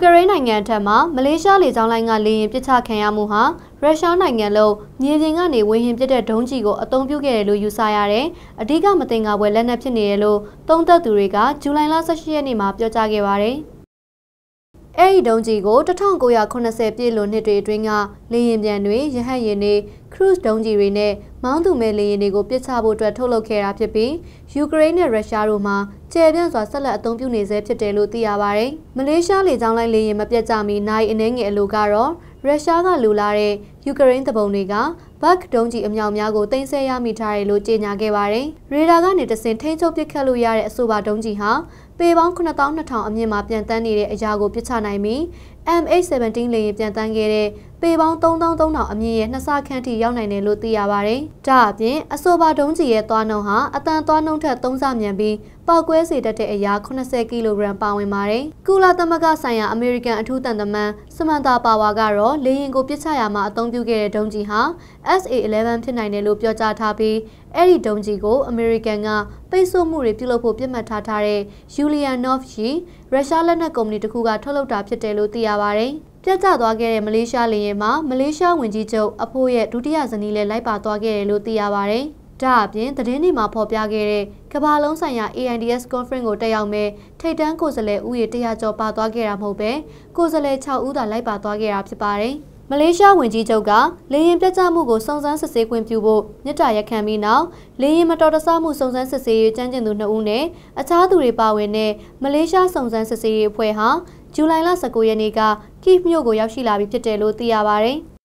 ကရိန်းနိုင်ငံထက်မှမလေးရှားလေကြောင်းလိုင်းကလေယာဉ်ပစ်ချခံရမှုဟာရုရှားနိုင်ငံလုံးမြေပြင်ကနေဝေဟင်ပစ်တဲ့ဒုံးကျည်ကိုအသုံးပြုခဲ့တယ်လို့ယူဆရတဲ့အဓိကမတင်ကားပွဲလက်နက်ဖြစ်နေတယ်လို့သုံးသပ်သူတွေကဇူလိုင်လ18ရက်နေ့မှာပြောကြားခဲ့ပါတယ်။ အဲ့ဒီဒုံးကြီးကို1980ပြည့်လွန်နှစ်တွေအတွင်းကလေယာဉ်ပြန်တွေရဟတ်ယာဉ်တွေခရုစ်ဒုံးကြီးတွေနဲ့မောင်းသူမဲ့လေယာဉ်တွေကိုပစ်ချဖို့အတွက်ထုတ်လုပ်ခဲ့တာဖြစ်ပြီးယူကရိန်းနဲ့ရုရှားတို့မှာကျယ်ပြန့်စွာဆက်လက်အသုံးပြုနေဆဲဖြစ်တယ်လို့သိရပါတယ်။မလေးရှားလေကြောင်းလိုင်းလေယာဉ်မပြတ်ကြမီနိုင်အနှဲငယ်အလိုကတော့ရုရှားကလူလာတဲ့ယူကရိန်းတပုံတွေကဘတ်ဒုံးကြီးအမြောက်များကိုတင်ဆက်ရမိထားတယ်လို့ကြေညာခဲ့ပါတယ်။ရေဒါကနေတဆင်ထိန်းချုပ်ပစ်ခတ်လို့ရတဲ့အဆိုပါဒုံးကြီးဟာ ပေပေါင်း9200အမြင့်မှာပြန်တန်းနေတဲ့အရာကိုပစ်ချနိုင်ပြီး MH17 လေယာဉ်ပြန်တန်းခဲ့တဲ့ပေပေါင်း3300အမြင့်ရဲ့နှစ်ဆခန့်ထိရောက်နိုင်တယ်လို့သိရပါတယ်။ဒါအပြင်အဆိုပါဒုံးကြီးရဲ့သွားနှုန်းဟာအတန်သွားနှုန်းထက်3ဆမြန်ပြီးပောက်ကွဲစေတတ်တဲ့အရာ80ကီလိုဂရမ်ပါဝင်ပါတယ်။ကုလသမဂ္ဂဆိုင်ရာအမေရိကန်အထူးတန်တမန်စမန်တာပါဝါကတော့လေယာဉ်ကိုပစ်ချရာမှာအသုံးပြုခဲ့တဲ့ဒုံးကြီးဟာ SA11 ဖြစ်နိုင်တယ်လို့ပြောကြားထားပြီးအဲ့ဒီဒုံးကြီးကိုအမေရိကန်ကပိတ်ဆို့မှုတွေပြုလုပ်ဖို့ပြစ်မှတ်ထားထားတဲ့ယူလီယန်နော့ဖ်ရှိရုရှားလက်နက်ကုမ္ပဏီတစ်ခုကထုတ်လုပ်တာဖြစ်တယ်လို့သိရပါတယ်။ပြတ်ကျသွားခဲ့တဲ့မလေးရှားလေယာဉ်မှာမလေးရှားဝန်ကြီးချုပ်အဖိုးရဲ့ဒုတိယဇနီးလည်းလိုက်ပါသွားခဲ့တယ်လို့သိရပါတယ်။ဒါအပြင်သတင်းတွေမှာဖော်ပြခဲ့တဲ့ကမ္ဘာလုံးဆိုင်ရာ AIDS conference ကိုတက်ရောက်မဲ့ထိတ်တန်းကိုယ်စားလှယ်ဦးရေ100ကျော်ပါသွားခဲ့တာမဟုတ်ပဲကိုယ်စားလှယ်6ဦးသာလိုက်ပါသွားခဲ့တာဖြစ်ပါတယ်။ မလေးရှားဝန်ကြီးချုပ်ကလေရင်ပြတ်ကျမှုကိုစုံစမ်းစစ်ဆေးခွင့်ပြုဖို့မြစ်တာရက်ခံပြီးနောက်လေရင်မတော်တဆမှုစုံစမ်းစစ်ဆေးရေးကြမ်းကျင်သူ2ဦးနဲ့အခြားသူတွေပါဝင်တဲ့မလေးရှားစုံစမ်းစစ်ဆေးရေးအဖွဲ့ဟာဇူလိုင်လ19ရက်နေ့ကကိဖ်မြို့ကိုရောက်ရှိလာပြီဖြစ်တယ်လို့သိရပါဗျ။